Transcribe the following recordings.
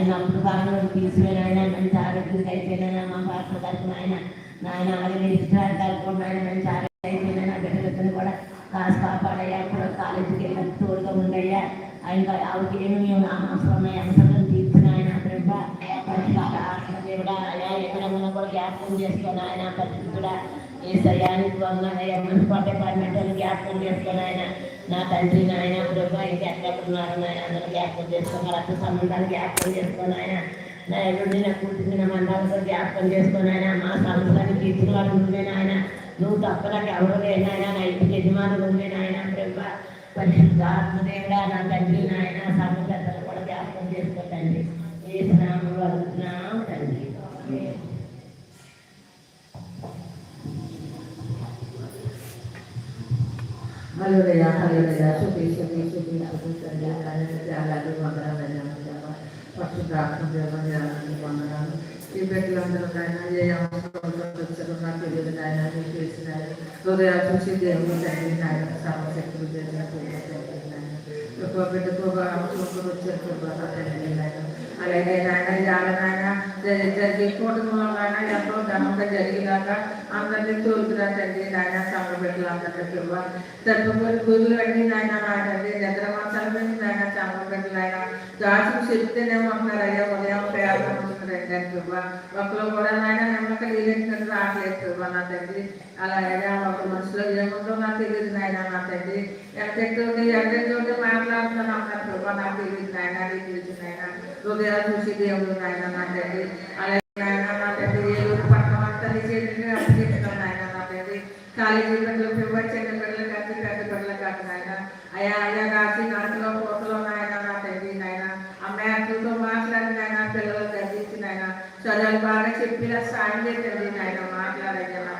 ఆయన అప్పుడు బాగా తీసుకుని ఆయన మంచి ఆరోగ్యం అయిపోయినా మా పాత్ర తరఫున ఆయన నాయన అలాగే ఇష్టాలు తరపున ఆయన మంచి ఆరోగ్యం అయిపోయినా నా బిడ్డలతో కూడా కాసు కాపాడయ్యా కూడా కాలేజీకి వెళ్ళి తోడుగా ఉండయ్యా. ఆయన ఆవిడకి ఏమి అవసరం అవసరం తీర్చిన ఆయన బ్రహ్మ దేవుడా అయ్యా ఎక్కడ మనం కూడా జ్ఞాపకం చేసుకొని ఆయన పరిస్థితుడా ఏ సయానికి వందనయ్యా మున్సిపల్ డిపార్ట్మెంట్ జ్ఞాపకం చేసుకొని ఆయన నా తండ్రి నాయన ప్రభా ఇంకా ఎక్కడున్నారు నాయన అందరూ జ్ఞాపకం చేసుకొని రక్త సంబంధాలు జ్ఞాపకం చేసుకోనాయన ఆయన నా ఎల్లుండి నా కూర్చుని నా జ్ఞాపకం చేసుకోనాయన ఆయన మా సంస్థాన్ని తీసుకున్నాడు నువ్వే నాయన. నువ్వు తప్ప నాకు ఎవరు లేనాయన నా ఇంటికి యజమానులు ఉండే నాయన బ్రహ్మ పరిశుద్ధాత్మదేవుడా నా తండ్రి నాయన. సభ కూడా జ్ఞాపకం చేసుకోండి ఏ స్నామం అడుగుతున్నాం తండ్రి హల్లెలూయా హల్లెలూయా శుద్ధి శుద్ధి శుద్ధి శుద్ధి తండ్రి నాయన త్యాగాలు వందనాలు పరిశుద్ధాత్మ దేవాలయాన్ని వందనాలు ఈ బిడ్డలందరూ నాయన ఏ అవసరంలో వచ్చారో నాకు తెలియదు నాయన నీకు తెలిసిన హృదయాలు చూసి దేవుడు తండ్రి నాయన సర్వశక్తులు చేసిన ఒక బిడ్డకు ఒక అవసరం వచ్చారు ప్రభా తండ్రి నాయన అలాగే నాయన జాలనాయన జరిగే కుటుంబంలో నాయన ఎంతో ఘనంగా జరిగినాక అందరినీ తోలుకురా తండ్రి నాయన సంఘ బిడ్డలు అందరినీ ప్రభా గురువులు అన్ని నాయన నాయన నిద్ర మంచాల మీద నాయన సంఘ బిడ్డలు ఆయన చెప్తేనే ఉంటున్నారు అయ్యా ఉదయం ప్రయాణం ఉంటున్నారు ఒకరు కూడా నాయన నమ్మకం లేనట్టు రావట్లేదు నా తండ్రి. అలాగే ఒక మనసులో ఏముందో నాకు తెలియదు నాయన నా తండ్రి ఎంతెట్టు ఎంతెట్టు మాట్లాడుతున్నాను అంటారు ప్రభా నాకు తెలియదు నాయన నీకు తెలుసు నాయన. హృదయ చూసి దేవుడు నాయన నా తండ్రి అలాగే నాయన నా తండ్రి ఏలూరు పట్టణం అంతా నీ చేతిని నాయన నా తండ్రి కాలేజీ బిడ్డలు పిల్లలు చిన్న పిల్లలు కాదు పెద్ద పిల్లలు కాదు నాయన. అయా అయా రాసి నాటిలో పోతలో నాయన నా తండ్రి నాయన ఆ మేకలతో మాట్లాడి నాయన పిల్లలు గర్జించి నాయన చదువులు బాగా చెప్పిన సాయం చేయండి నాయన మాట్లాడయ్యా నా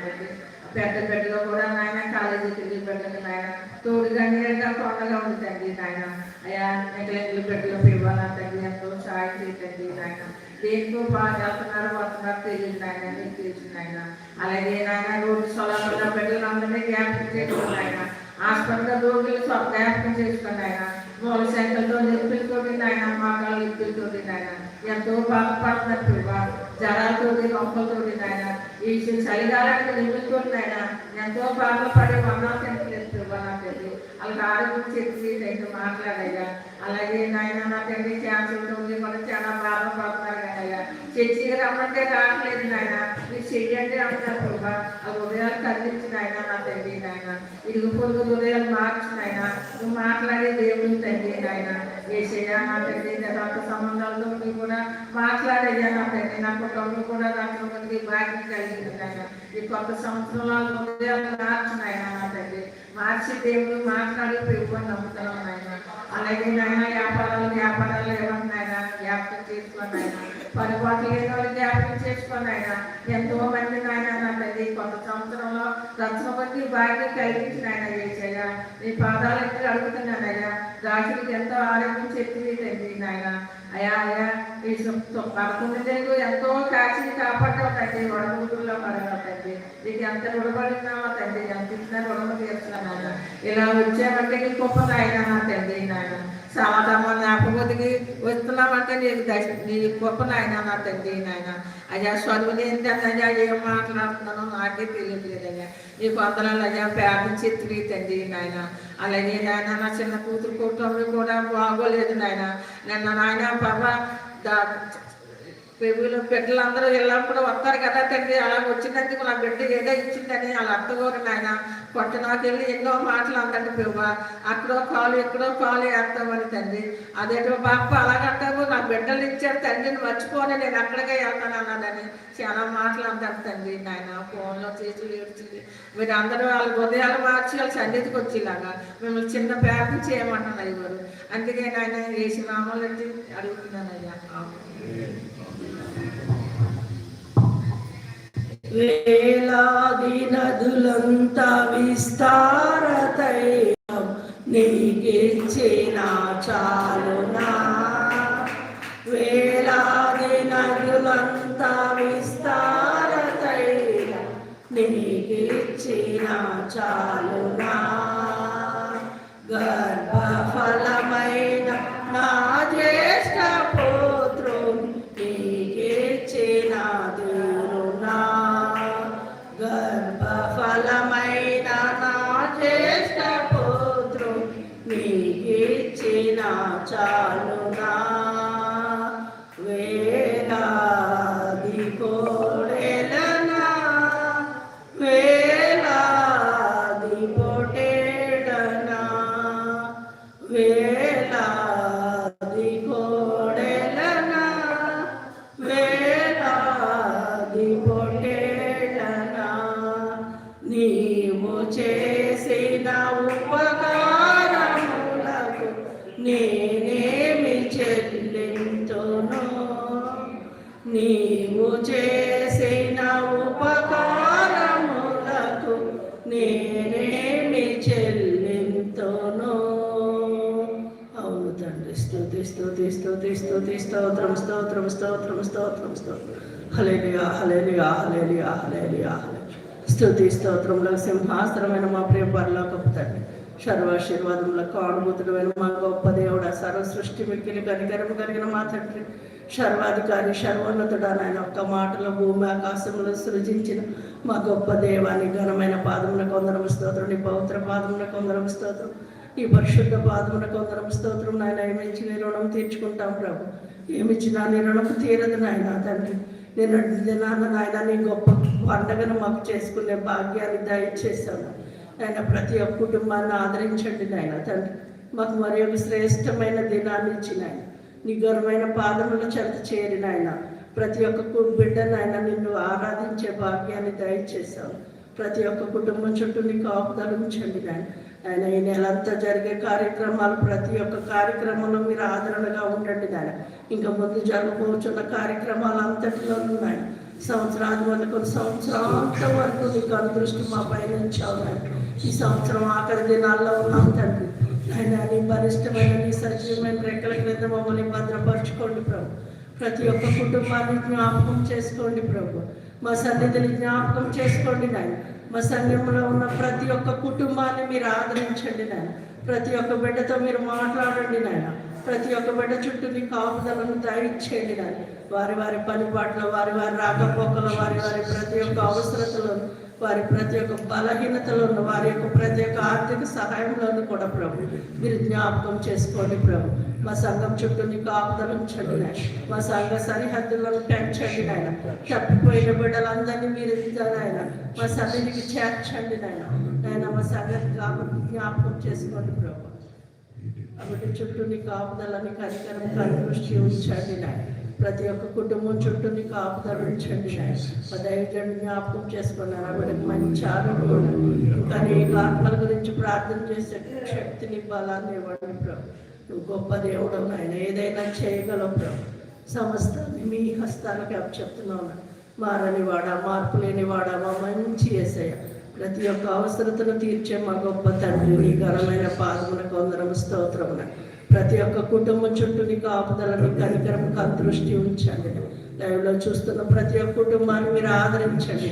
తండ్రి పెద్ద బిడ్డలు కూడా నాయన కాలేజీకి వెళ్ళి బిడ్డలు నాయన తోడుగా నీరుగా కొండగా ఉంది తండ్రి నాయన అయా నెగ్లెంట్లు బిడ్డలు పిల్లల తండ్రి ఎంతో సాయం చేయండి నాయన దేనికో బాగా వెళ్తున్నారు వస్తున్నారు తెలియదు నాయన నీకు తెలుసు నాయన అలాగే నాయన రోడ్డు సొలంలో బిడ్డలందరినీ జ్ఞాపకం చేసుకోండి నాయన హాస్పిటల్ రోగులు జ్ఞాపకం చేసుకోండి ఆయన మూల సెంటర్తో నిప్పులతోటి నాయన మాకాలు నిప్పులతోటి నాయన ఎంతో బాధపడుతున్నారు ప్రభా జరాలతోటి రొంపలతోటి నాయన ఈ చలిగాలానికి నిప్పులతోటి ఎంతో బాధపడే వందలు తింటలేదు ప్రభా వాళ్ళకి ఆరోగ్యం చెప్పి నేను మాట్లాడయ్యా అలాగే నాయన నా తండ్రి క్యాన్సర్ ఉంది మనం చాలా బాధపడుతున్నాయి చర్చికి రమ్మంటే రావట్లేదు నాయన. మీరు చెయ్యండి అంటున్నారు ప్రభా. ఆ ఉదయాలు కదిలించిన ఆయన నా తండ్రి నాయన. ఇరుగు పొరుగు ఉదయాలు మార్చిన ఆయన నువ్వు మాట్లాడే దేవుని తండ్రి నాయన. ఏసయ్యా నా తండ్రి రక్త సంబంధాలతో నువ్వు కూడా మాట్లాడయ్యా నా తండ్రి. నా కుటుంబం కూడా రక్తం మంది భాగ్యం కలిగింది నాయన. ఈ కొత్త సంవత్సరంలో ఉదయాలు మార్చిన ఆయన నా తండ్రి. మార్చి దేవుడు మాట్లాడి పెరుగుని నమ్ముతున్నాం నాయన. అలాగే నాయన వ్యాపారాలు వ్యాపారాలు ఏమన్నాయన జ్ఞాపకం చేసుకున్నాయన ఆయన పనిపాట్లు లేని వాళ్ళు జ్ఞాపకం చేసుకోండి ఆయన ఎంతో మంది నాయన నన్నది కొంత సంవత్సరంలో రక్షణ బట్టి భాగ్యం కలిగించిన ఆయన చేసాయా నీ పాదాలు ఎక్కడ అడుగుతున్నానయ్యా. దాసుడికి ఎంతో ఆరోగ్యం చెప్పి తండ్రి నాయన. అయా అయా ఈ పదకొండు నెలలు ఎంతో కాచి కాపాడావు తండ్రి. వడగుడులో పడగావు తండ్రి. నీకు ఎంత రుణపడినావా తండ్రి ఎంత ఇచ్చినా రుణము తీర్చున్నాను ఇలా వచ్చామంటే నీ గొప్ప నాయన నా తండ్రి నాయన. సమాధానం జ్ఞాపకొద్దికి వస్తున్నామంటే నీకు దశ నీ గొప్ప నాయన నా తండ్రి నాయన. అయ్యా చదువులు అయ్యా ఏం మాట్లాడుతున్నానో నాకే తెలియట్లేదయ్యా. నీ కొందరాలు అయ్యా పేద చెత్తులు తండ్రి నాయన. అలాగే నాయన నా చిన్న కూతురు కుటుంబం కూడా బాగోలేదు నాయన. నిన్న నాయన పర్వ దా బిడ్డలందరూ ఎల్లప్పుడూ వస్తారు కదా తండ్రి. అలా వచ్చినందుకు నా బిడ్డ ఏదో ఇచ్చిందని అలా అత్తగోరు నాయన పట్టణాకి వెళ్ళి ఎన్నో మాటలు అందండి పెరుగు అక్కడో కాలు ఎక్కడో కాలు వేస్తామని తండ్రి. అదేటో బాప అలాగంటావు నా బిడ్డలు ఇచ్చారు తండ్రిని మర్చిపోని నేను అక్కడికే వెళ్తాను అన్నానని చాలా మాటలు అంటారు తండ్రి నాయన. ఫోన్లో చేసి ఏడ్చింది మీరు అందరూ వాళ్ళ ఉదయాలు మార్చి వాళ్ళ సన్నిధికి వచ్చేలాగా మిమ్మల్ని చిన్న పేపర్ చేయమంటున్నారు అయ్యారు అందుకే నాయన వేసి నామాలు అడుగుతున్నాను అయ్యా వేలాది నదులంతా విస్తార తైలం నీకిచ్చిన చాలునా? వేలాది నదులంతా విస్తార తైలం నీకిచ్చిన చాలునా? ना चालू ना హలేలియా హలేలియా స్థుతి స్తోత్రంలో సింహాసనమైన మా ప్రియ పరలోకపు తండ్రి. సర్వాశీర్వాదములకు అనుభూతుడమైన మా గొప్ప దేవుడ సర్వ సృష్టి మిక్కిలి కనికరం కలిగిన మా తండ్రి. సర్వాధికారి సర్వోన్నతుడా నాయన ఒక్క మాటలో భూమి ఆకాశంలో సృజించిన మా గొప్ప దేవాన్ని ఘనమైన పాదమున కొందరం స్తోత్రం. నీ పవిత్ర పాదమున కొందరం స్తోత్రం. ఈ పరిశుద్ధ పాదమున కొందరం స్తోత్రం. నాయన ఏమిచ్చి నీ రుణం తీర్చుకుంటాం ప్రభు. ఏమిచ్చినా నీ రుణం తీరదు నాయన తండ్రి. నేను దినాన నాయన నీ గొప్ప పండగను మాకు చేసుకునే భాగ్యాన్ని దయచేశాను. ఆయన ప్రతి ఒక్క కుటుంబాన్ని ఆదరించండి నాయన తండ్రి. మాకు మరి ఒక శ్రేష్టమైన దినాన్ని ఇచ్చిన ఆయన నీ ఘనమైన పాదముల చెంత చేరిన ఆయన ప్రతి ఒక్క కు- బిడ్డను ఆయన నిన్ను ఆరాధించే భాగ్యాన్ని దయచేశావు ప్రతి ఒక్క కుటుంబం చుట్టూ నీ కాపుదల ఉంచండి నాయన. ఆయన ఈ నెలంతా జరిగే కార్యక్రమాలు ప్రతి ఒక్క కార్యక్రమంలో మీరు ఆదరణగా ఉండండి నాయన. ఇంకా ముందు జరగబోతున్న కార్యక్రమాలు అంతటిలో ఉన్నాయి సంవత్సరాది వరకు సంవత్సరం అంత వరకు నీకు అనుదృష్టి మా పైన ఈ సంవత్సరం ఆఖరి దినాల్లో ఉన్నాం తండ్రి. ఆయన నీ బలిష్టమైన నీ సజీవమైన రెక్కల క్రింద మమ్మల్ని భద్రపరచుకోండి ప్రభు. ప్రతి ఒక్క కుటుంబాన్ని జ్ఞాపకం చేసుకోండి ప్రభు. మా సన్నిధిని జ్ఞాపకం చేసుకోండి నాయన. మా సంఘంలో ఉన్న ప్రతి ఒక్క కుటుంబాన్ని మీరు ఆదరించండి నాయన. ప్రతి ఒక్క బిడ్డతో మీరు మాట్లాడండి నాయన. ప్రతి ఒక్క బిడ్డ చుట్టూ మీ కాపుదలను దయచేయండి నాయన. వారి వారి పనిపాట్లో వారి వారి రాకపోకల వారి వారి ప్రతి ఒక్క అవసరతలను వారి ప్రతి ఒక్క బలహీనతలను వారి యొక్క ప్రతి ఒక్క ఆర్థిక సహాయంలోను కూడా ప్రభు మీరు జ్ఞాపకం చేసుకోండి ప్రభు. మా సంఘం చుట్టూ నీ కాపుదలు నాయన. మా సంఘ సరిహద్దులను పెంచండి నాయన. తప్పిపోయిన బిడ్డలందరినీ మీరు నాయన మా సన్నిధికి చేర్చండి నాయన. నాయన మా సంఘాన్ని కాబట్టి జ్ఞాపకం చేసుకోండి ప్రభు. కాబట్టి చుట్టూ నీ కాపుదలని కనికరం కనుదృష్టి ఉంచండి నాయన. ప్రతి ఒక్క కుటుంబం చుట్టూ నీ కాపుదల ఉంచండి నాయన. మా దైవజన్ జ్ఞాపకం చేసుకున్నాను ఆవిడకి మంచి ఆరోగ్యం ఇంకా ఆత్మల గురించి ప్రార్థన చేసే శక్తిని బలాన్ని ఇవ్వండి ప్రభు. నువ్వు గొప్ప దేవుడు నాయన. ఏదైనా చేయగలవు ప్రభు. సమస్తాన్ని మీ హస్తాలకి అప్పచెప్తున్నావు మారనివాడా వాడా మార్పు లేనివాడా మా మంచి ఏసయ్య. ప్రతి ఒక్క అవసరతను తీర్చే మా గొప్ప తండ్రి నీ ఘనమైన పాదమున కొందరం స్తోత్రమున ప్రతి ఒక్క కుటుంబం చుట్టూ నీకు కాపుదలను కనికరం కందృష్టి ఉంచండి. లైవ్లో చూస్తున్న ప్రతి ఒక్క కుటుంబాన్ని మీరు ఆదరించండి.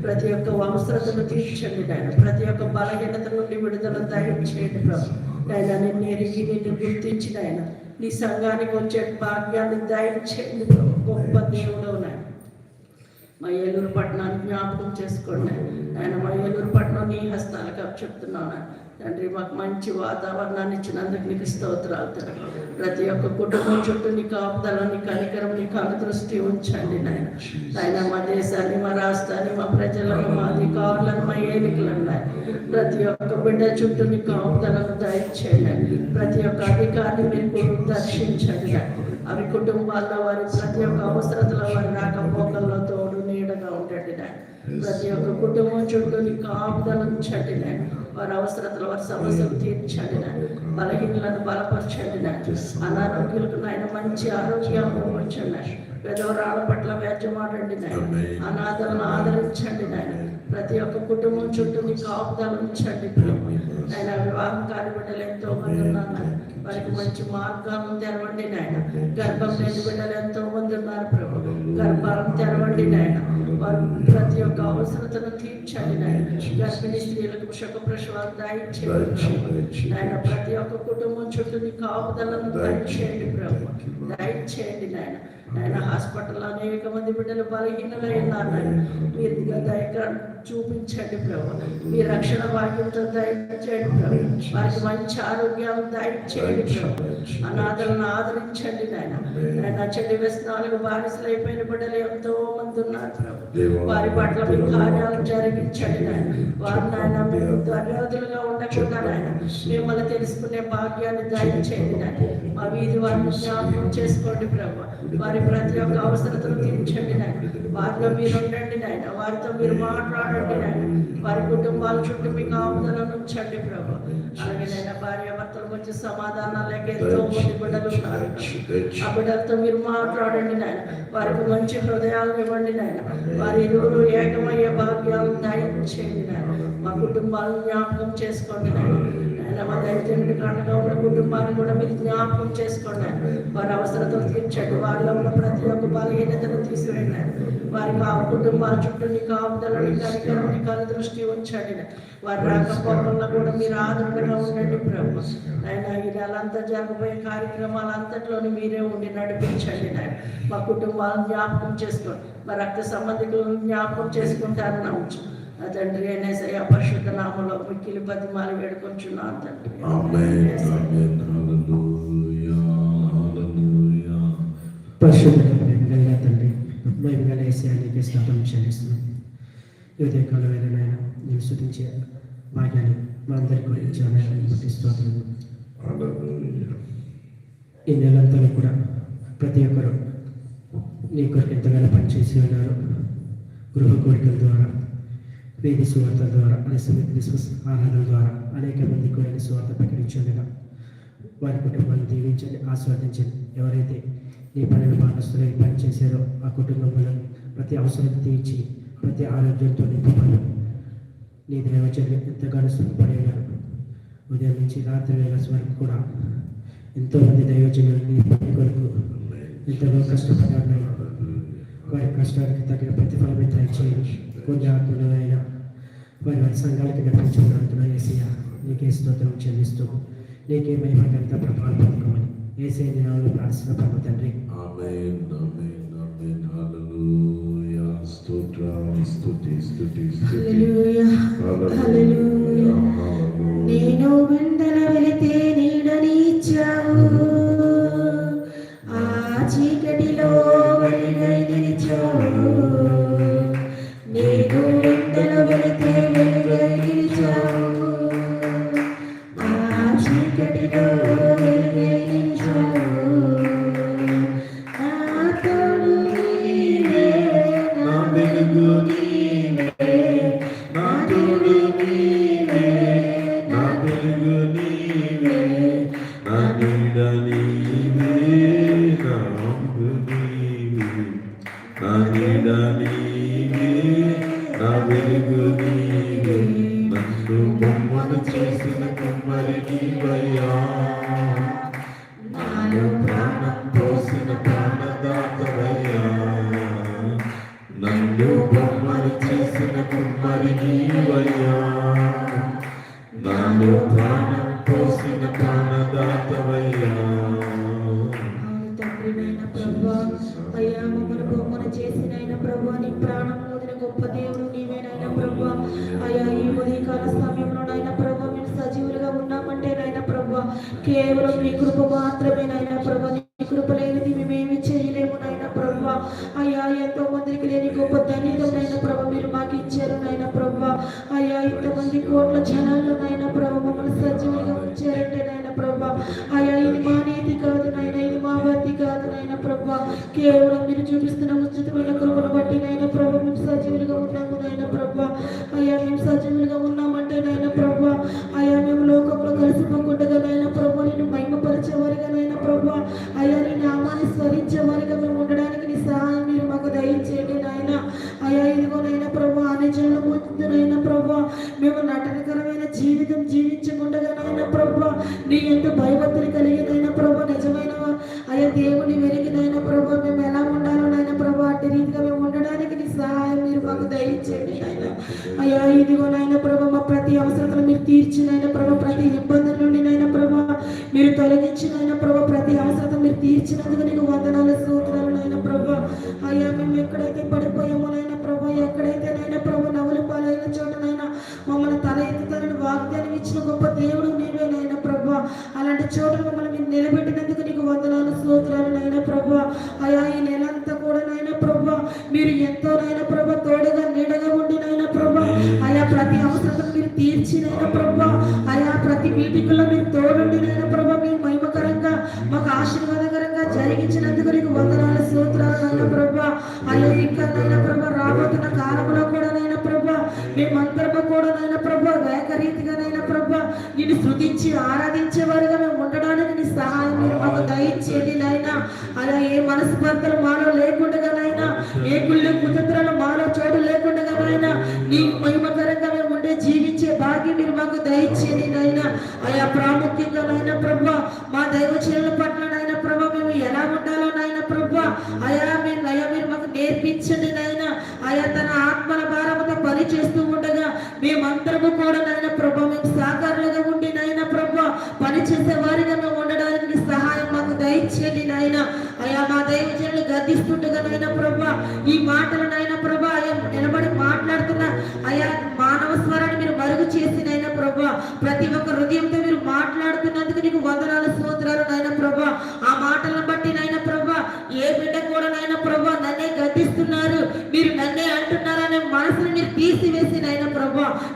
ప్రతి ఒక్క అవసరతను తీర్చండి నాయన. ప్రతి ఒక్క బలహీనత నుండి విడుదల దయచేయండి ప్రభు. నాయన నిన్ను ఎరిగి నిన్ను గుర్తించిన ఆయన నీ సంఘానికి వచ్చే భాగ్యాన్ని దయచేయండి గొప్ప దేవుడు నాయన. మా ఏలూరు పట్టణాన్ని జ్ఞాపకం చేసుకోండి. ఆయన మా ఏలూరు పట్టణం నీ హస్తాలకు చెప్తున్నాను తండ్రి మాకు మంచి వాతావరణాన్ని ఇచ్చినందుకు నీకు స్తోత్రాలు తండ్రి. ప్రతి ఒక్క కుటుంబం చుట్టూ నీ కాపుదల నీ కనికరం నీ కనుదృష్టి ఉంచండి నాయన. ఆయన మా దేశాన్ని మా రాష్ట్రాన్ని మా ప్రజలను మా అధికారులను మా ఏలికలను ఉన్నాయి ప్రతి ఒక్క బిడ్డ చుట్టూ నీ కాపుదలను దయచేయండి. ప్రతి ఒక్క అధికారిని మీరు దర్శించండి అవి కుటుంబాల్లో వారి ప్రతి ఒక్క అవసరతలో వారి రాకపోకలు తోడు నీడగా ఉండండి నాయన. ప్రతి ఒక్క కుటుంబం చుట్టూ నీ కాపుదల ఉంచండి నాయన. వారి అవసరతలు వారి సమస్యలు తీర్చండి. బలహీనలను బలపరచండి. అనారోగ్యులకు నాయన మంచి ఆరోగ్యాన్ని ఇవ్వచ్చండి నాయన. పెదవరాళ్ళ పట్ల వ్యాజ్యమాడండి అనాథలను ఆదరించండి నాయన ప్రతి ఒక్క కుటుంబం చుట్టూ నీ కాపుదల ఉంచండి ప్రభు. నాయన వివాహం కాని బిడ్డలు ఎంతో మంది. వారికి మంచి మార్గాలను తెరవండి నాయన. గర్భం లేని బిడ్డలు ఎంతో మంది ఉన్నారు ప్రభు. గర్భాలను తెరవండి నాయన. వారు ప్రతి ఒక్క అవసరతను తీర్చండి నాయన. గర్భిణీ స్త్రీలకు సుఖ ప్రసవాలు దయచేయండి నాయన ప్రతి ఒక్క కుటుంబం చుట్టూ కాపుదలను దయచేయండి ప్రభు. దయచేయండి నాయన. నాయన హాస్పిటల్లో అనేక మంది బిడ్డలు బలహీనలై ఉన్నారు మీరు దయ చూపించండి ప్రభు. మీ రక్షణ భాగ్యంతో దయచేయండి ప్రభు. వారికి మంచి ఆరోగ్యం దయచేయండి ప్రభు. అనాథలను ఆదరించండి నాయన. నాయన చెడు వ్యసనాలకు బానిసలు అయిపోయిన బిడ్డలు ఎంతో మంది ఉన్నారు ప్రభు. వారి పట్ల మీ కార్యాలు జరిగించండి నాయన. వారు నాయన మీరు ధన్యవాదులుగా ఉండకుండా నాయన మిమ్మల్ని తెలుసుకునే భాగ్యాన్ని దయచేయండి నాయన. మా వీధి వారిని జ్ఞాపకం చేసుకోండి ప్రభు. వారి ప్రతి ఒక్క అవసరతను తీర్చండి నాయన. వారిలో మీరు ఉండండి నాయన. వారితో మీరు మాట్లాడండి నాయన. వారి కుటుంబాల చుట్టూ మీకు ఆముదలను ఉంచండి ప్రభు. అలాగే నాయన భార్య భర్తల మధ్య సమాధానాలు లేక ఎంతో మంది బిడ్డలు ఉన్నారు ఆ బిడ్డలతో మీరు మాట్లాడండి నాయన. వారికి మంచి హృదయాలు ఇవ్వండి నాయన. వారి ఇరువురు ఏకమయ్యే భాగ్యాలు దయచేయండి నాయన. మా కుటుంబాలను జ్ఞాపకం చేసుకోండి నాయన. నాయన మా ఉన్న కుటుంబాన్ని కూడా మీరు జ్ఞాపకం చేసుకోండి. వారి అవసరతలు తీర్చండి. వారిలో ఉన్న ప్రతి ఒక్క బలహీనతను తీసివేయండి. నాయన. వారి మా కుటుంబాల చుట్టూ నీ కాపుదలని కనికరమని కను దృష్టి ఉంచండి. వారి రాకపోవడంలో కూడా మీరు ఆదరణగా ఉండండి ప్రభు. అయినా ఈ నెలంతా జరగబోయే కార్యక్రమాలంతట్లోని మీరే ఉండి నడిపించండి నాయన. మా కుటుంబాలను జ్ఞాపకం చేసుకోండి. మా రక్త సంబంధికులను జ్ఞాపకం చేసుకుంటారని నమ్ముచు. తండ్రి అనేసయ్య పరిశుద్ధ నామంలో మిక్కిలి పదిమాలు వేడుకొంచున్నాను తండ్రి. తండ్రి మహిమగల ఏసయానికి స్తోత్రం చెల్లిస్తున్నాం. ఈ ఉదయకాలం వేళనైనా నేను శుద్ధించే భాగ్యాన్ని మా అందరి గురించి బట్టి. ఈ నెలంతా కూడా ప్రతి ఒక్కరు నీ కొరకు ఎంతగానో పనిచేసి ఉన్నారు. గృహ కోరికల ద్వారా వేది సువార్త ద్వారా అనే క్రిస్మస్ ఆరాధన ద్వారా అనేక మంది కోరిన సువార్త ప్రకటించుండగా వారి కుటుంబాన్ని దీవించండి ఆస్వాదించండి. ఎవరైతే నీ పని భాగస్తులై పనిచేశారో ఆ కుటుంబంలో ప్రతి అవసరం తీర్చి ప్రతి ఆరోగ్యంతో నింపమని నీ దైవచర్య ఎంతగానో సుఖపడేవారు ఉదయం నుంచి రాత్రి వేళ వరకు కూడా ఎంతోమంది దైవజనులు నీ పని కొరకు ఎంతగా కష్టపడ్డారు వారి కష్టానికి తగిన ప్రతిఫలమే దయచేయండి కొన్ని ఆత్మలైన వారి వారి సంఘాలకి నడిపించుకున్నందున ఏసయ్య నీకే స్తోత్రం చెల్లిస్తూ నీకే మహిమ గంత ప్రభావం పొందుకోమని ఏసే దినాలను ప్రార్థన ప్రభు తండ్రి Amen. Amen. Amen. Hallelujah. Lord. కేవలం నీ కృప మాత్రమే నాయన ప్రభా రీతిగానైనా ప్రభా నిన్ను స్థుతించి ఆరాధించే వారిగా మేము ఉండడానికి నీ సహాయం మీరు మాకు దయచేయండి నాయన. అలా ఏ మనస్పర్ధలు మాలో లేకుండా నాయన ఏ గుళ్ళు కుతంత్రాలు మాలో చోటు లేకుండా నాయన నీ మహిమకరంగా మేము ఉండే జీవించే భాగ్యం మీరు మాకు దయచేయండి నాయన. అలా ప్రాముఖ్యత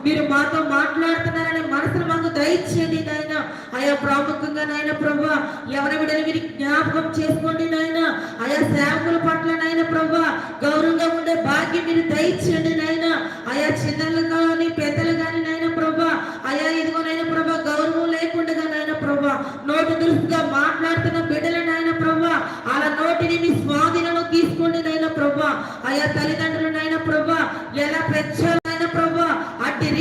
మీరు మాతో మాట్లాడుతున్నారనే మనసును మాకు దయచేయండి నాయన. అయా ప్రాముఖ్యంగా నాయన ప్రభు ఎవరి విడని మీరు జ్ఞాపకం చేసుకోండి నాయన. ఆయా సేవకుల పట్ల నాయన ప్రభు గౌరవంగా ఉండే భాగ్యం మీరు దయచేయండి నాయన. ఆయా చిన్నలు కానీ పెద్దలు కానీ నాయన ప్రభు అయా ఇదిగో నాయన ప్రభా గౌరవం లేకుండా నాయన ప్రభు నోటి దురుస్తుగా మాట్లాడుతున్న బిడ్డల నాయన ప్రభు అలా నోటిని మీ స్వాధీనంలో తీసుకోండి నాయన ప్రభు. ఆయా తల్లిదండ్రులు నాయన ప్రభు ఎలా పెంచాలి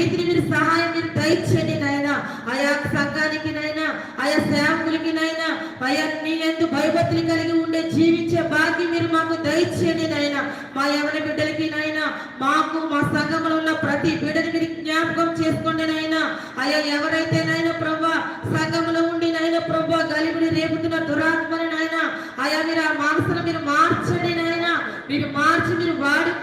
రీతిని మీరు సహాయం మీరు దయచేయండి నాయన. ఆయా సంఘానికి నైనా ఆయా సేవకులకి నైనా ఆయా నీ ఎందు భయభక్తులు కలిగి ఉండే జీవించే బాధ్యం మీరు మాకు దయచేయండి నాయన. మా యవన బిడ్డలకి నాయన మాకు మా సంఘంలో ఉన్న ప్రతి బిడ్డని మీరు జ్ఞాపకం చేసుకోండి నాయన. అయ్యా ఎవరైతే నాయన ప్రభా సంఘంలో ఉండి నాయన ప్రభా గలిబిని రేపుతున్న దురాత్మని నాయన అయా మీరు ఆ మనసును మీరు మార్చండి నాయన మీరు మార్చి మీరు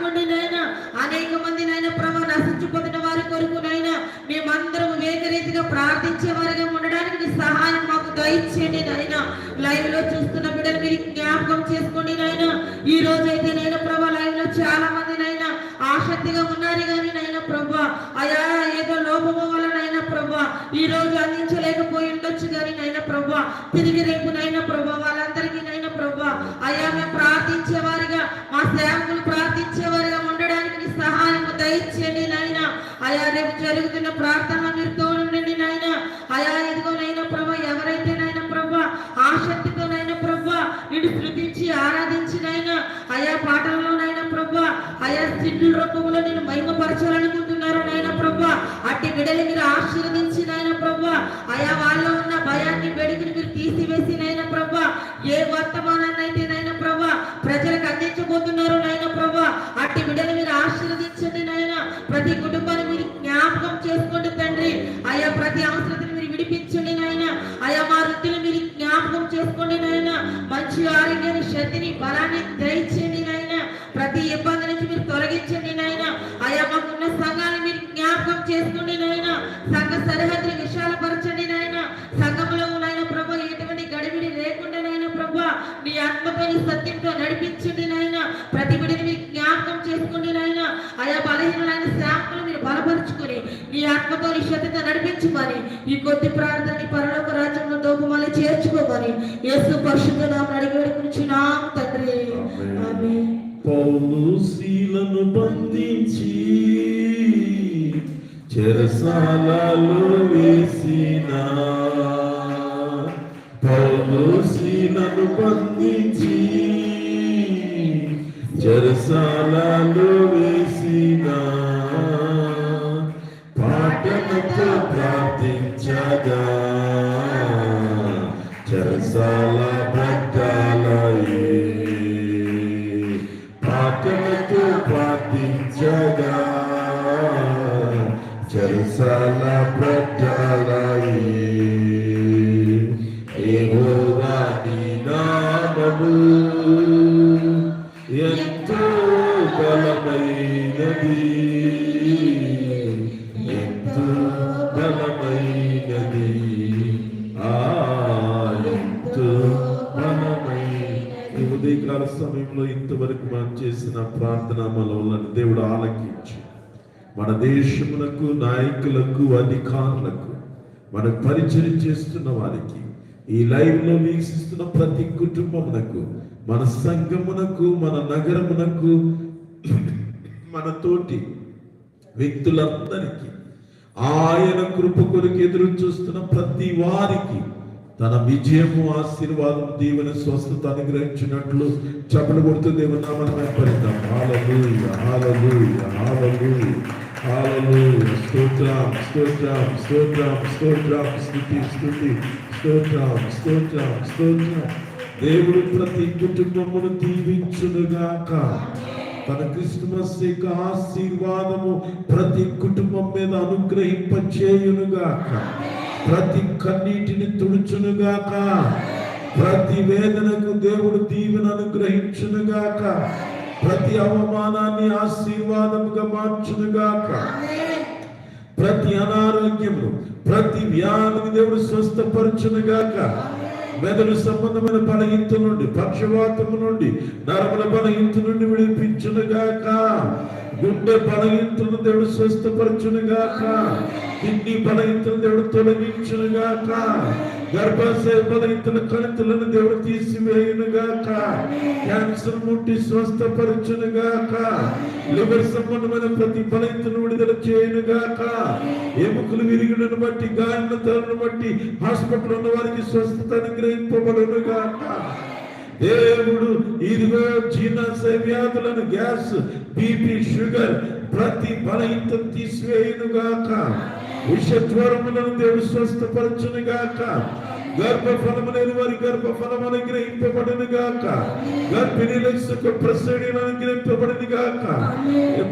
నుండి నైనా అనేక మంది నైనా ప్రభా నశించిపోతున్న వారి కొరకు నైనా మేమందరం వేగరీతిగా ప్రార్థించే వారిగా ఉండడానికి సహాయం మాకు దయచేయండి నైనా లైవ్లో చూస్తున్న బిడ్డలు మీరు జ్ఞాపకం చేసుకోండి నైనా ఈ రోజు అయితే నేను ప్రభా లైవ్లో చాలా మంది నైనా ఆసక్తిగా ఉన్నారు కానీ నైనా ప్రభా అయా ఏదో లోపము వల్ల ప్రభా ఈ రోజు అందించలేకపోయి ఉండొచ్చు కానీ నైనా ప్రభా తిరిగి రేపు నైనా ప్రభా వాళ్ళందరికీ నైనా ప్రభా అయా మేము ప్రార్థించే వారిగా మా సేవ దయచేయండి నాయన. అయా రేపు జరుగుతున్న ప్రార్థన మీరు తోడుండండి నాయన. అయా ఇదిగోనైనా ప్రభ ప్రభా ఎవరైతే నాయన ప్రభా ఆసక్తితోనైనా నాయన ప్రభా నిన్ను శృతించి ఆరాధించి నాయన అయా పాటల్లోనైనా నాయన ప్రభా అయా రూపంలో నేను మహిమపరచాలనుకుంటున్నారు నాయన ప్రభా అట్టి బిడలు మీరు ఆశీర్వదించి నాయన ప్రభా అయా వాళ్ళలో ఉన్న భయాన్ని బెడికిని మీరు తీసివేసి నాయన ప్రభా ఏ వర్తమానాన్ని చేసుకోండి నాయన మంచి ఆరోగ్యాన్ని శక్తిని బలాన్ని దయచేయండి నాయన. ప్రతి ఇబ్బంది నుంచి మీరు తొలగించండి నాయన. ఆయా మాకున్న సంఘాన్ని మీరు జ్ఞాపకం చేసుకోండి నాయన. సంఘ సరిహద్దులు విశాలపరచండి నాయన. సంఘంలో నాయన ప్రభు ఎటువంటి గడిబిడి లేకుండా నాయన ప్రభు మీ ఆత్మతో సత్యంతో నడిపించండి నాయన. ప్రతి బిడిని మీరు జ్ఞాపకం చేసుకోండి నాయన. ఆయా బలహీనమైన శాఖలు మీరు బలపరుచుకొని నీ ఆత్మతో నీ శక్తితో నడిపించుమని ఈ కొద్ది ప్రార్థనని పరలోక రాజ్యంలో దోపమాలి చేర్చుకోమని యేసు పరిశుద్ధ నామం అడిగి వేడుకుంటున్నాం తండ్రి. పౌలు శీలను బంధించి చెరసాలలో వేసిన పౌలు శీలను బంధించి చెరసాలలో వేసిన యెహోవా ఎంతో బలమైనది. ఎంతో బలమైనది. ఆ ఎంతో బలమైనది. ఈ ఉదయకాల సమయంలో ఇంతవరకు మనం చేసిన ప్రార్థన మనల్ని దేవుడు ఆలకించి. మన దేశములకు నాయకులకు అధికారులకు మనకు పరిచయం చేస్తున్న వారికి ఈ లైవ్లో వీక్షిస్తున్న ప్రతి కుటుంబమునకు మన సంఘమునకు మన నగరమునకు మన తోటి వ్యక్తులందరికీ ఆయన కృప కొరకు ఎదురు చూస్తున్న ప్రతి వారికి తన విజయము ఆశీర్వాదం దీవెన స్వస్థత అనుగ్రహించినట్లు చప్పలు కొడుతూ దేవుని నామని పరిద్దాం హాలూయ హాలూయ హాలూయ స్తోత్రం స్తోత్రం స్తోత్రం స్తోత్రం స్థుతి స్థుతి స్తోత్రం స్తోత్రం స్తోత్రం దేవుడు ప్రతి కుటుంబమును దీవించునుగాక. తన క్రిస్మస్ యొక్క ఆశీర్వాదము ప్రతి కుటుంబం మీద అనుగ్రహింపచేయునుగాక. ప్రతి కన్నీటిని తుడుచునుగాక. ప్రతి వేదనకు దేవుడు దీవెన అనుగ్రహించునుగాక. ప్రతి అవమానాన్ని ఆశీర్వాదముగా మార్చునుగాక. ప్రతి అనారోగ్యము ప్రతి వ్యాధిని దేవుడు స్వస్థపరచునుగాక. మెదడు సంబంధమైన బలహీనత నుండి పక్షవాతము నుండి నరముల బలహీనత నుండి విడిపించునుగాక. గుండె బలహీనతను దేవుడు స్వస్థపరచునుగాక. కిడ్నీ బలహీనతను దేవుడు తొలగించునుగాక. గర్భాశయ బలహీనతల కణితులను దేవుడు తీసివేయునుగాక. క్యాన్సర్ ముట్టి స్వస్థపరచునుగాక. లివర్ సంబంధమైన ప్రతి బలహీనతను విడుదల చేయునుగాక. ఎముకలు విరిగినను బట్టి గాయన తలను బట్టి హాస్పిటల్ ఉన్న వారికి స్వస్థత అనుగ్రహింపబడునుగాక. దేవుడు ఇదిగో జీర్ణాశయ వ్యాధులను గ్యాస్ బీపీ షుగర్ ప్రతి బలహీనతను తీసివేయునుగాక. విషజ్వరములను దేవుడు స్వస్థపరచునుగాక. గర్భఫలము లేని వారి గర్భఫలం అనుగ్రహింపబడును గాక. గర్భిణీలకు సుఖ ప్రసరణలు అనుగ్రహింపబడును గాక.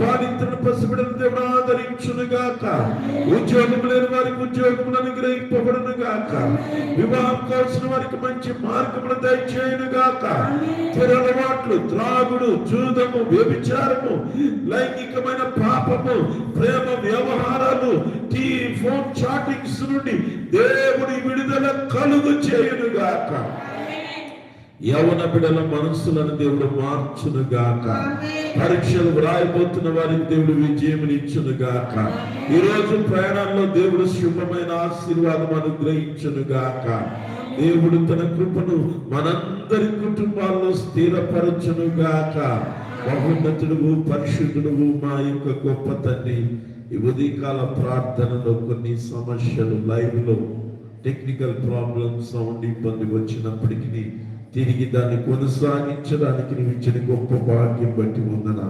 బాధితులను పసిబిడను దేవుడు ఆదరించును గాక. ఉద్యోగం లేని వారికి ఉద్యోగములు అనుగ్రహింపబడును గాక. వివాహం కావాల్సిన వారికి మంచి మార్గములు దయచేయును గాక. తిరలవాట్లు త్రాగుడు జూదము వ్యభిచారము లైంగికమైన పాపము ప్రేమ వ్యవహారాలు టీ ఫోన్ చాటింగ్స్ నుండి కలుగు చేయునుగాక యవన బిడల మనస్సులను దేవుడు మార్చునుగాక. పరీక్షలు వ్రాయబోతున్న వారికి దేవుడు విజయం ఇచ్చునుగాక. ఈ రోజు ప్రయాణంలో దేవుడు శుభమైన ఆశీర్వాదం అనుగ్రహించునుగాక. దేవుడు తన కృపను మనందరి కుటుంబాల్లో స్థిరపరచునుగాక. బహున్నతుడు పరిశుద్ధుడు మా యొక్క గొప్ప తండ్రి ఈ ఉదయకాల ప్రార్థనలో కొన్ని సమస్యలు లైవ్లో టెక్నికల్ ప్రాబ్లమ్స్ సౌండ్ ఇబ్బంది వచ్చినప్పటికీ తిరిగి దాన్ని కొనసాగించడానికి నువ్వు ఇచ్చిన గొప్ప భాగ్యం బట్టి ఉందన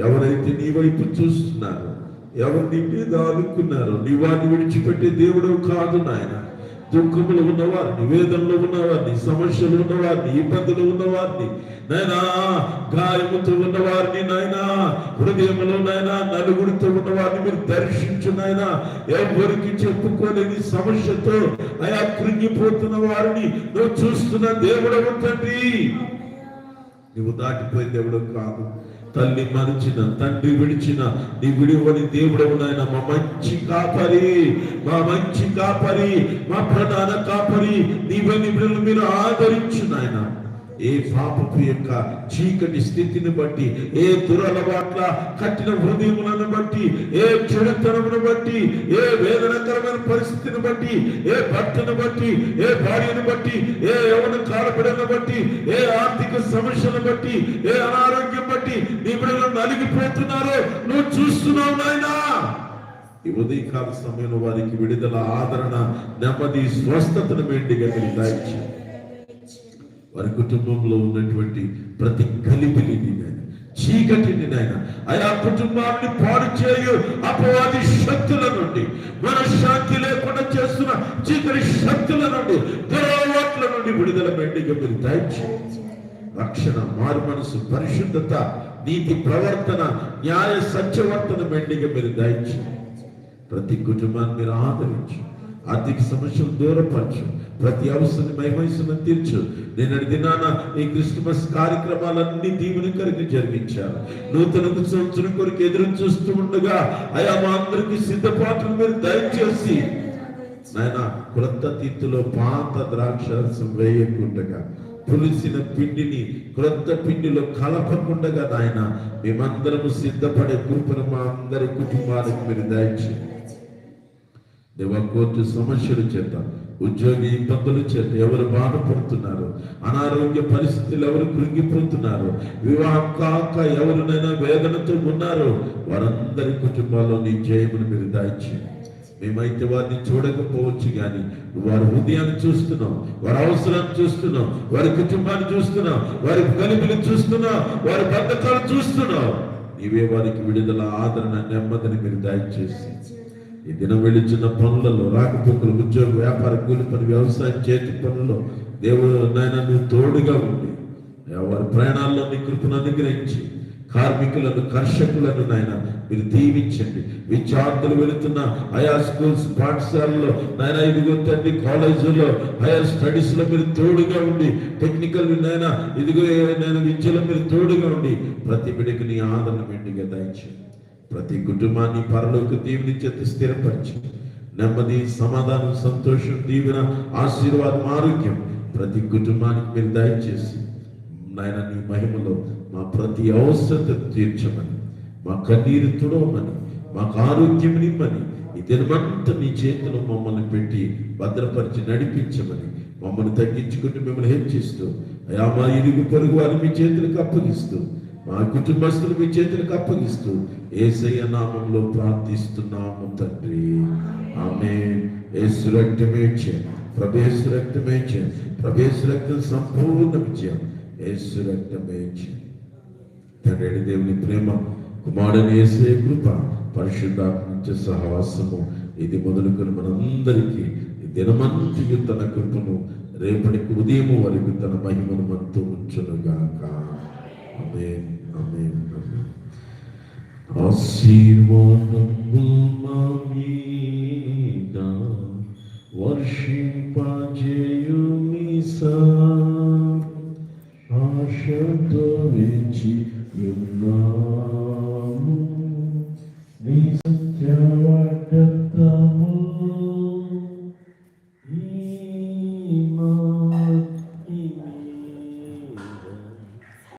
ఎవరైతే నీ వైపు చూస్తున్నారో ఎవరు నీ మీద ఆదుకున్నారో నీ వాడిని విడిచిపెట్టే దేవుడు కాదు నాయన. దుఃఖములు ఉన్నవారిని వేదనలో ఉన్నవారిని సమస్యలు ఉన్నవారిని ఇబ్బందులు ఉన్నవారిని నైనా గాయముతో ఉన్నవారిని నాయనా హృదయంలో నాయనా నలుగురితో ఉన్నవారిని మీరు దర్శించు నాయనా. ఎవరికి చెప్పుకోలేని సమస్యతో అయా కృంగిపోతున్న వారిని నువ్వు చూస్తున్న దేవుడవు తండ్రి. నువ్వు దాటిపోయిన దేవుడు కాదు. తల్లి మరిచిన తండ్రి విడిచిన నీ విడివని దేవుడు నాయన మా మంచి కాపరి మా మంచి కాపరి మా ప్రధాన కాపరి నీవని బిడ్డలు మీరు ఆదరించు నాయన. ఏ పాపపు యొక్క చీకటి స్థితిని బట్టి ఏ దురలవాట్ల కట్టిన హృదయములను బట్టి ఏ చెడుతనమును బట్టి ఏ వేదనకరమైన పరిస్థితిని బట్టి ఏ భర్తను బట్టి ఏ భార్యను బట్టి ఏ యవన కాలబిడను బట్టి ఏ ఆర్థిక సమస్యను బట్టి ఏ అనారోగ్యం బట్టి నీ బిడ్డలు నలిగిపోతున్నారో నువ్వు చూస్తున్నావు నాయనా. ఈ ఉదయకాల సమయంలో వారికి విడుదల ఆదరణ నెమ్మది స్వస్థతను వేడిగా మీరు వారి కుటుంబంలో ఉన్నటువంటి ప్రతి కలిపిని నాయన చీకటిని నాయన. ఆయా కుటుంబాన్ని పాడు చేయు అపవాది శక్తుల నుండి మన లేకుండా చేస్తున్న చీకటి శక్తుల నుండి దురలవాట్ల నుండి విడుదల మెండిగా మీరు దయచేయండి రక్షణ మారు మనసు పరిశుద్ధత నీతి ప్రవర్తన న్యాయ సత్యవర్తన మెండిగా మీరు దయచేయండి ప్రతి కుటుంబాన్ని మీరు ఆదరించండి ఆర్థిక సమస్యలు దూరపరచు. ప్రతి అవసరం మహిమైసును తీర్చు. నేను అడిగినాన ఈ క్రిస్మస్ కార్యక్రమాలన్నీ దీవుని కొరకు జరిగించాను నూతన సంవత్సరం కొరకు ఎదురు చూస్తూ ఉండగా అయా మా అందరికి సిద్ధపాట్లు మీరు దయచేసి. నాయన క్రొత్త తీర్థులో పాత ద్రాక్షరసం వేయకుండగా పులిసిన పిండిని క్రొత్త పిండిలో కలపకుండగా నాయన మేమందరము సిద్ధపడే కృపను మా అందరి కుటుంబానికి మీరు దయచేయండి. దేవ కోర్టు సమస్యల చేత ఉద్యోగి ఇబ్బందుల చేత ఎవరు బాధపడుతున్నారు? అనారోగ్య పరిస్థితులు ఎవరు కృంగిపోతున్నారు? వివాహం కాక ఎవరినైనా వేదనతో ఉన్నారు? వారందరి కుటుంబాల్లో నీ జయమును మీరు దాయిచ్చేయండి. మేమైతే వారిని చూడకపోవచ్చు కానీ వారి హృదయాన్ని చూస్తున్నాం వారి అవసరాన్ని చూస్తున్నాం వారి కుటుంబాన్ని చూస్తున్నాం వారి కలిపిని చూస్తున్నాం వారి బద్ధకాలు చూస్తున్నాం. నీవే వారికి విడుదల ఆదరణ నెమ్మదిని మీరు దయచేసి ఈ దినం వెళుచున్న పనులలో రాకపోకలు ఉద్యోగ వ్యాపార కూలి పని వ్యవసాయం చేతి పనుల్లో దేవుడు నాయన నువ్వు తోడుగా ఉండి వారి ప్రయాణాల్లో నీ కృపను అనుగ్రహించి కార్మికులను కర్షకులను నాయన మీరు దీవించండి. విద్యార్థులు వెళుతున్న ఆయా స్కూల్స్ పాఠశాలలో నాయన ఇదిగో తండ్రి కాలేజీలో హైయర్ స్టడీస్లో మీరు తోడుగా ఉండి టెక్నికల్ నాయన ఇదిగో నేను విద్యలో మీరు తోడుగా ఉండి ప్రతి బిడ్డకి నీ ఆదరణ మెండుగా దయచేయండి. ప్రతి కుటుంబాన్ని పరలోకి దేవుని చేత స్థిరపరిచి నెమ్మది సమాధానం సంతోషం దీవెన ఆశీర్వాదం ఆరోగ్యం ప్రతి కుటుంబానికి మీరు దయచేసి నాయన నీ మహిమలో మా ప్రతి అవసరత తీర్చమని మా కన్నీరు తుడవమని మాకు ఆరోగ్యం ఇవ్వమని ఈ దినమంతా నీ చేతిలో మమ్మల్ని పెట్టి భద్రపరిచి నడిపించమని మమ్మల్ని తగ్గించుకుంటూ మిమ్మల్ని హెచ్చిస్తూ అయా మా ఇరుగు పొరుగు వారిని మీ చేతులకు అప్పగిస్తూ మా కుటుంబస్తులు మీ చేతులకు అప్పగిస్తూ ఏసయ్య నామంలో ప్రార్థిస్తున్నాము తండ్రి. ఆమె యేసు రక్తమే ఇచ్చాం. ప్రభేసు రక్తమే ఇచ్చాం. ప్రభేసు రక్తం సంపూర్ణ విజయం యేసు రక్తమే ఇచ్చాం. తండ్రి దేవుని ప్రేమ కుమారుని ఏసే కృప పరిశుద్ధాత్మ సహవాసము ఇది మొదలుకొని మనందరికీ ఈ దినమంతయు తన కృపను రేపటి ఉదయం వరకు తన మహిమను మనతో ఉంచునుగాక. ఆమేన్. ആശീർവാദമാമീതാ വർഷിപ്പജയുമിസ ആശ തോവെച്ചിരുന്നാ